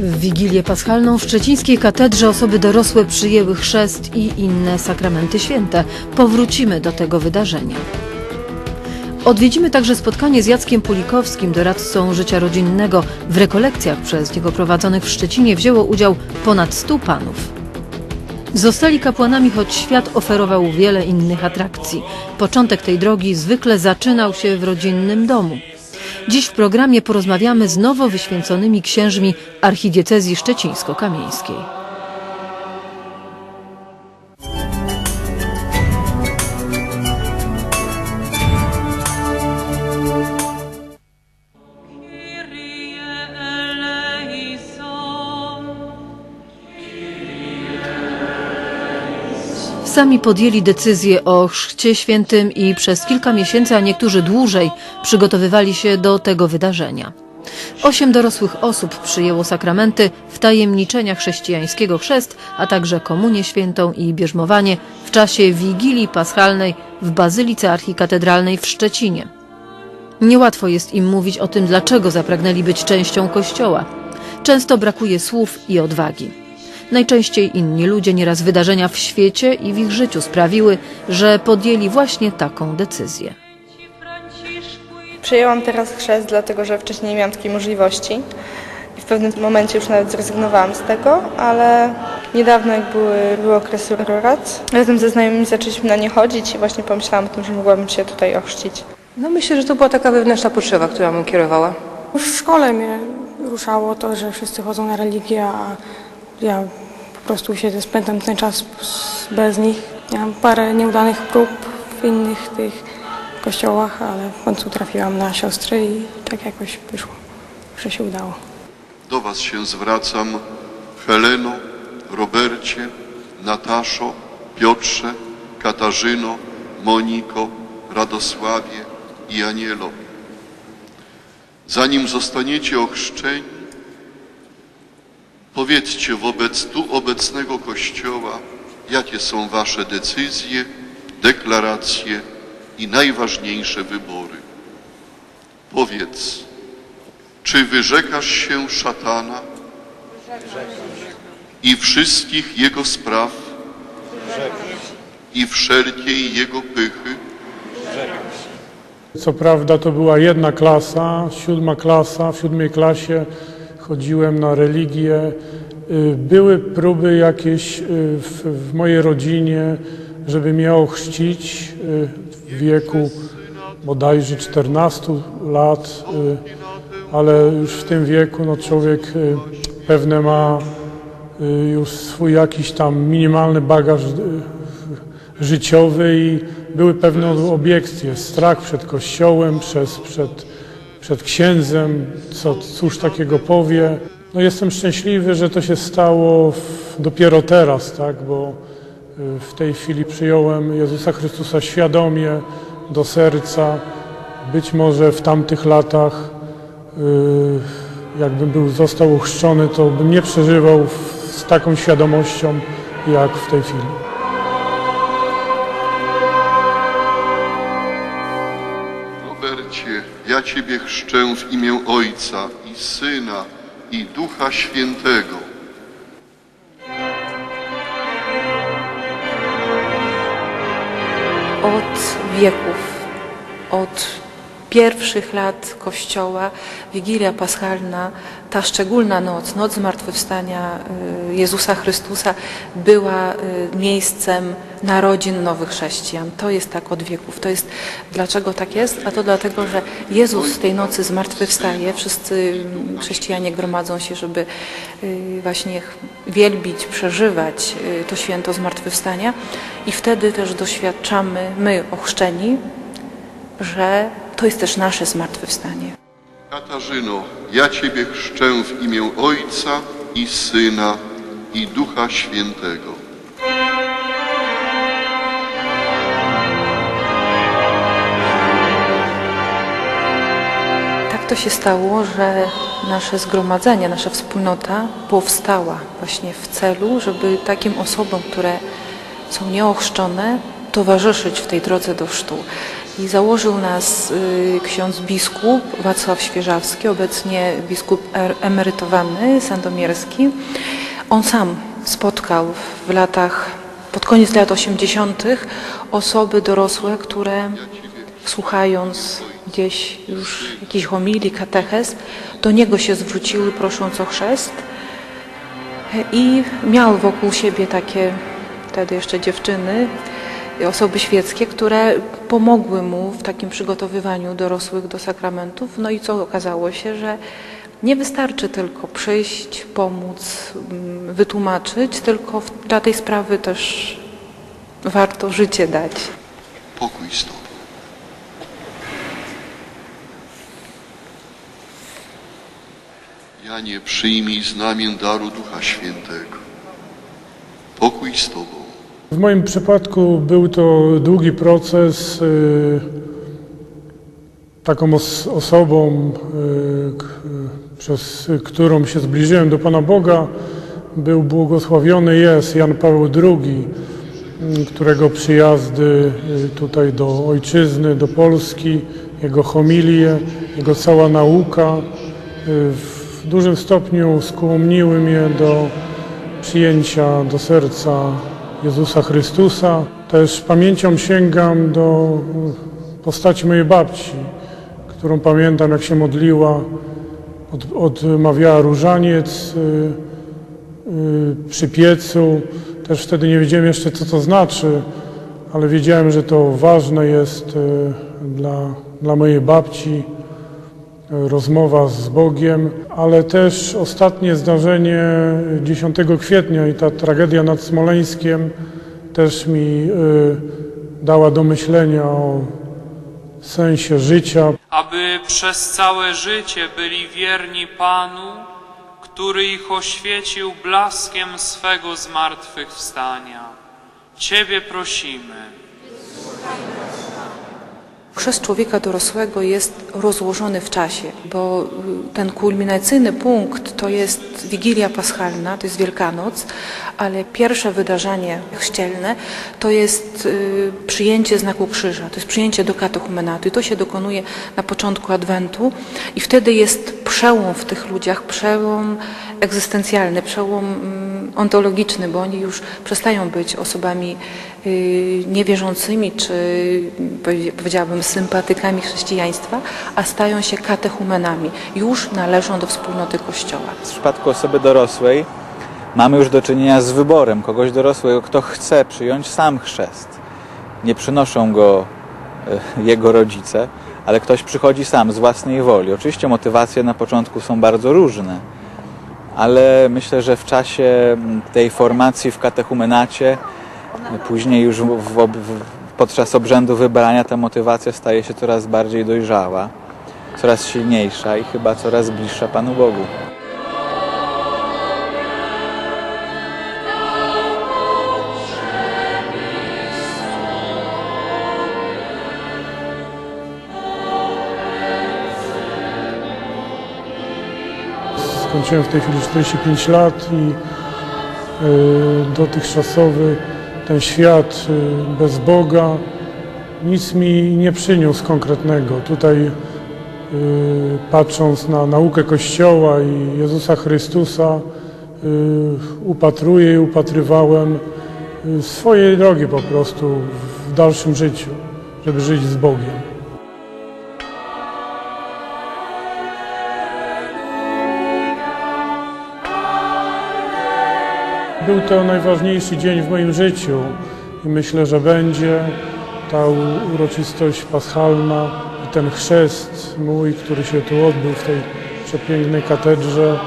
Wigilię Paschalną w szczecińskiej katedrze osoby dorosłe przyjęły chrzest i inne sakramenty święte. Powrócimy do tego wydarzenia. Odwiedzimy także spotkanie z Jackiem Pulikowskim, doradcą życia rodzinnego. W rekolekcjach przez niego prowadzonych w Szczecinie wzięło udział ponad 100 panów. Zostali kapłanami, choć świat oferował wiele innych atrakcji. Początek tej drogi zwykle zaczynał się w rodzinnym domu. Dziś w programie porozmawiamy z nowo wyświęconymi księżmi archidiecezji szczecińsko-kamieńskiej. Sami podjęli decyzję o chrzcie świętym i przez kilka miesięcy, a niektórzy dłużej, przygotowywali się do tego wydarzenia. Osiem dorosłych osób przyjęło sakramenty wtajemniczenia chrześcijańskiego chrzest, a także komunię świętą i bierzmowanie w czasie Wigilii Paschalnej w Bazylice Archikatedralnej w Szczecinie. Niełatwo jest im mówić o tym, dlaczego zapragnęli być częścią Kościoła. Często brakuje słów i odwagi. Najczęściej inni ludzie, nieraz wydarzenia w świecie i w ich życiu sprawiły, że podjęli właśnie taką decyzję. Przejęłam teraz chrzest, dlatego że wcześniej nie miałam takiej możliwości. I w pewnym momencie już nawet zrezygnowałam z tego, ale niedawno, jak były, był okres rorat, razem ze znajomymi zaczęliśmy na nie chodzić i właśnie pomyślałam o tym, że mogłabym się tutaj ochrzcić. No myślę, że to była taka wewnętrzna potrzeba, która mnie kierowała. Już w szkole mnie ruszało to, że wszyscy chodzą na religię, a ja po prostu siedzę, spędzam ten czas bez nich. Miałam parę nieudanych prób w innych tych kościołach, ale w końcu trafiłam na siostry i tak jakoś wyszło, że się udało. Do Was się zwracam, Heleno, Robercie, Nataszo, Piotrze, Katarzyno, Moniko, Radosławie i Anielo. Zanim zostaniecie ochrzczeni, powiedzcie wobec tu obecnego Kościoła, jakie są Wasze decyzje, deklaracje i najważniejsze wybory. Powiedz, czy wyrzekasz się szatana i wszystkich jego spraw i wszelkiej jego pychy? Co prawda to była jedna klasa, siódma klasa. W siódmej klasie chodziłem na religię. Y, Były próby jakieś y, w, w mojej rodzinie, żeby mnie ochrzcić y, w wieku bodajże 14 lat, ale już w tym wieku no, człowiek pewne ma już swój jakiś tam minimalny bagaż życiowy i były pewne obiekcje, strach przed kościołem, przez, przed, przed księdzem, co cóż takiego powie. No jestem szczęśliwy, że to się stało w, dopiero teraz, tak, bo y, w tej chwili przyjąłem Jezusa Chrystusa świadomie do serca. Być może w tamtych latach, y, jakbym był, został ochrzczony, to bym nie przeżywał z taką świadomością, jak w tej chwili. Robercie, ja Ciebie chrzczę w imię Ojca i Syna i Ducha Świętego. Od wieków, od pierwszych lat Kościoła, Wigilia Paschalna, ta szczególna noc, noc Zmartwychwstania y, Jezusa Chrystusa była y, miejscem narodzin nowych chrześcijan. To jest tak od wieków. To jest, dlaczego tak jest? A to dlatego, że Jezus tej nocy zmartwychwstaje. Wszyscy mm, chrześcijanie gromadzą się, żeby y, właśnie wielbić, przeżywać to święto zmartwychwstania i wtedy też doświadczamy, my ochrzczeni, że to jest też nasze zmartwychwstanie. Katarzyno, ja Ciebie chrzczę w imię Ojca i Syna i Ducha Świętego. Tak to się stało, że nasze zgromadzenie, nasza wspólnota powstała właśnie w celu, żeby takim osobom, które są nieochrzczone, towarzyszyć w tej drodze do chrztu. I założył nas y, ksiądz biskup Wacław Świeżawski, obecnie biskup er- emerytowany sandomierski. On sam spotkał w latach, pod koniec lat 80. osoby dorosłe, które słuchając gdzieś już jakiś homilii, katechez, do niego się zwróciły prosząc o chrzest i miał wokół siebie takie wtedy jeszcze dziewczyny, osoby świeckie, które pomogły mu w takim przygotowywaniu dorosłych do sakramentów. No i co okazało się, że nie wystarczy tylko przyjść, pomóc, mm, wytłumaczyć, tylko dla tej sprawy też warto życie dać. Pokój z Tobą. Janie, przyjmij znamię daru Ducha Świętego. Pokój z Tobą. W moim przypadku był to długi proces. y, Taką os- osobą, y, przez którą się zbliżyłem do Pana Boga, był błogosławiony jest Jan Paweł II, y, którego przyjazdy tutaj do ojczyzny, do Polski, jego homilie, jego cała nauka w dużym stopniu skłoniły mnie do przyjęcia do serca Jezusa Chrystusa. Też pamięcią sięgam do postaci mojej babci, którą pamiętam jak się modliła, od, odmawiała różaniec y, y, przy piecu. Też wtedy nie wiedziałem jeszcze co to znaczy, ale wiedziałem, że to ważne jest y, dla, dla mojej babci rozmowa z Bogiem, ale też ostatnie zdarzenie 10 kwietnia i ta tragedia nad Smoleńskiem też mi y, dała do myślenia o sensie życia. aby przez całe życie byli wierni Panu, który ich oświecił blaskiem swego zmartwychwstania. Ciebie prosimy. Chrzest człowieka dorosłego jest rozłożony w czasie, bo y, ten kulminacyjny punkt to jest Wigilia Paschalna, to jest Wielkanoc, ale pierwsze wydarzenie chrzcielne to jest y, przyjęcie znaku krzyża, to jest przyjęcie do katechumenatu i to się dokonuje na początku Adwentu i wtedy jest przełom w tych ludziach, przełom egzystencjalny, przełom mm, ontologiczny, bo oni już przestają być osobami y, niewierzącymi, czy powie- powiedziałabym sympatykami chrześcijaństwa, a stają się katechumenami. Już należą do wspólnoty Kościoła. W przypadku osoby dorosłej mamy już do czynienia z wyborem kogoś dorosłego, kto chce przyjąć sam chrzest. Nie przynoszą go e, jego rodzice, ale ktoś przychodzi sam z własnej woli. Oczywiście motywacje na początku są bardzo różne, ale myślę, że w czasie mm, tej formacji w katechumenacie, później już w, w, podczas obrzędu wybrania ta motywacja staje się coraz bardziej dojrzała, coraz silniejsza i chyba coraz bliższa Panu Bogu. Skończyłem w tej chwili 45 lat i y, dotychczasowy ten świat y, bez Boga nic mi nie przyniósł konkretnego. Tutaj y, patrząc na naukę Kościoła i Jezusa Chrystusa upatruję i upatrywałem swojej drogi po prostu w dalszym życiu, żeby żyć z Bogiem. Był to najważniejszy dzień w moim życiu i myślę, że będzie ta uroczystość paschalna i ten chrzest mój, który się tu odbył w tej przepięknej katedrze.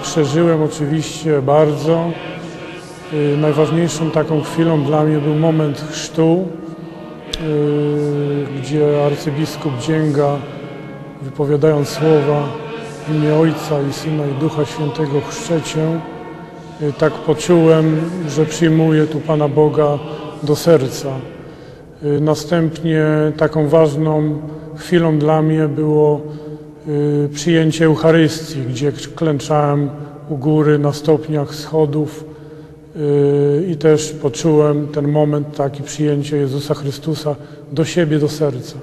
y, Przeżyłem oczywiście bardzo. Y, Najważniejszą taką chwilą dla mnie był moment chrztu, y, gdzie arcybiskup Dzięga wypowiadając słowa w imię Ojca i Syna i Ducha Świętego chrzczę Cię, tak poczułem, że przyjmuję tu Pana Boga do serca. Y, Następnie taką ważną chwilą dla mnie było y, przyjęcie Eucharystii, gdzie klęczałem u góry na stopniach schodów y, i też poczułem ten moment taki przyjęcia Jezusa Chrystusa do siebie, do serca.